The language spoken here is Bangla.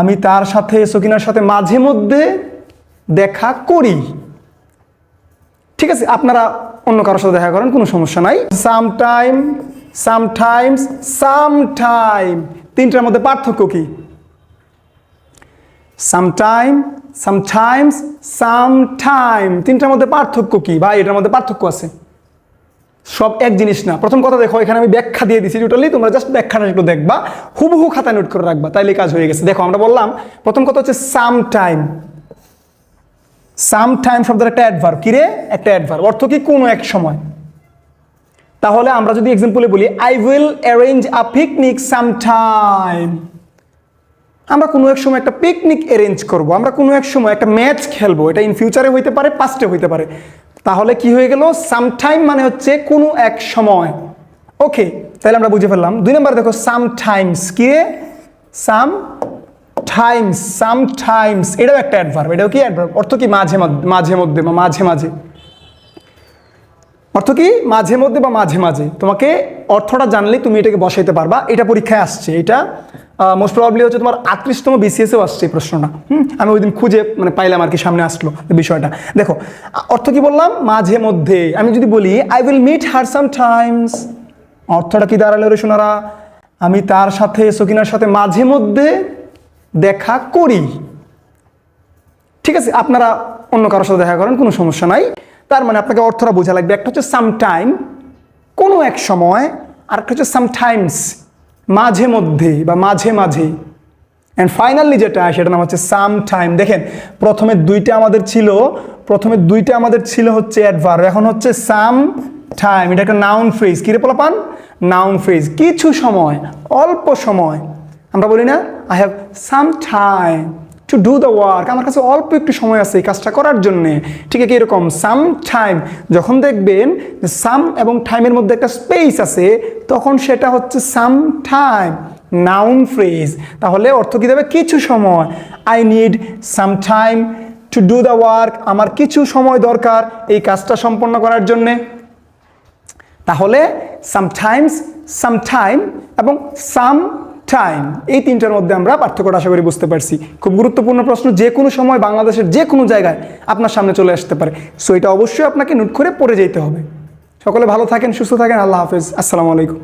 আমি তার সাথে, সকিনার সাথে মাঝে মধ্যে দেখা করি। ঠিক আছে, আপনারা অন্য কারোর সাথে দেখা করেন, কোনো সমস্যা নাই। সামটাইম সামটাইমস সামটাইম তিনটার মধ্যে পার্থক্য কি? সামটাইম সামটাইমস সামটাইম তিনটার মধ্যে পার্থক্য কি? ভাই, এটার মধ্যে পার্থক্য আছে। সব এক জিনিস না। প্রথম কথা দেখো, এখানে আমি ব্যাখ্যা দিয়ে দিছি টোটালি তোমরা জাস্ট ব্যাখ্যাটা একটু দেখবা। হুবহু খাতা নোট করে রাখবা, তাইলে কাজ হয়ে গেছে। দেখো, আমরা বললাম, প্রথম কথা হচ্ছে সাম টাইম সাম টাইম শব্দের একটা অ্যাডভার্ব কিরে একটা অ্যাডভার্ব অর্থ কি? কোনো এক সময়। তাহলে আমরা যদি এক্সাম্পলে বলি I will arrange a picnic some time আমরা কোনো এক সময় একটা পিকনিক অ্যারেঞ্জ করব। আমরা কোনো এক সময় একটা ম্যাচ খেলব। এটা ইন ফিউচারে হইতে পারে পাস্টে হইতে পারে। তাহলে কি হয়ে গেল? সামটাইম মানে হচ্ছে কোনো এক সময়। ওকে তাহলে আমরা বুঝে ফেললাম। দুই নম্বর দেখো সামটাইমস কি সাম টাইমস সাম টাইমস এটাও একটা অ্যাডভার্ব এটাও কি অ্যাডভার্ব অর্থ কি মাঝে মাঝে মধ্যে বা মাঝে মাঝে? অর্থ কি মাঝে মধ্যে বা মাঝে মাঝে? তোমাকে অর্থটা জানলেই তুমি এটাকে বসাইতে পারবা। এটা পরীক্ষায় আসছে, এটা মোস্ট প্রবাবলি হচ্ছে তোমার আটত্রিশতম বিসিএসেও আসছে এই প্রশ্নটা। হুম? আমি ওই দিন খুঁজে মানে পাইলাম আর কি, সামনে আসলো বিষয়টা। দেখো অর্থ কি বললাম? মাঝে মধ্যে। আমি যদি বলি I will meet her some times অর্থটা কি দাঁড়াল রে সোনারা? আমি তার সাথে, সকিনার সাথে মাঝে মধ্যে দেখা করি। ঠিক আছে, আপনারা অন্য কারোর সাথে দেখা করেন, কোনো সমস্যা নাই। তার মানে আপনাকে অর্থটা বোঝা লাগবে। একটা হচ্ছে সামটাইম কোনো এক সময়, আর একটা হচ্ছে সামটাইমস মাঝে মধ্যে বা মাঝে মাঝে। অ্যান্ড ফাইনালি যেটা সেটা নাম হচ্ছে সাম টাইম দেখেন, প্রথমে দুইটা আমাদের ছিল, প্রথমে দুইটা আমাদের ছিল হচ্ছে অ্যাডভার এখন হচ্ছে সাম টাইম এটা একটা নাউন ফ্রেজ কী রে পোলাপান? নাউন ফ্রেজ কিছু সময়, অল্প সময়। আমরা বলি না I have some time to do the work আমার কাছে অল্প একটু সময় আছে এই কাজটা করার জন্যে। ঠিক আছে এরকম সাম টাইম যখন দেখবেন সাম এবং টাইমের মধ্যে একটা স্পেস আছে, তখন সেটা হচ্ছে সাম টাইম নাউন ফ্রেজ তাহলে অর্থ কী দেবে? কিছু সময়। I need some time to do the work আমার কিছু সময় দরকার এই কাজটা সম্পন্ন করার জন্যে। তাহলে সামটাইমস সামটাইম এবং সাম টাইম এই তিনটার মধ্যে আমরা পার্থক্যটা আশা করি বুঝতে পারছি। খুব গুরুত্বপূর্ণ প্রশ্ন, যে কোনো সময় বাংলাদেশের যে কোনো জায়গায় আপনার সামনে চলে আসতে পারে। সো এটা অবশ্যই আপনাকে নোট করে পড়ে যেতে হবে। সকলে ভালো থাকেন, সুস্থ থাকেন, আল্লাহ হাফেজ। আসসালামু আলাইকুম।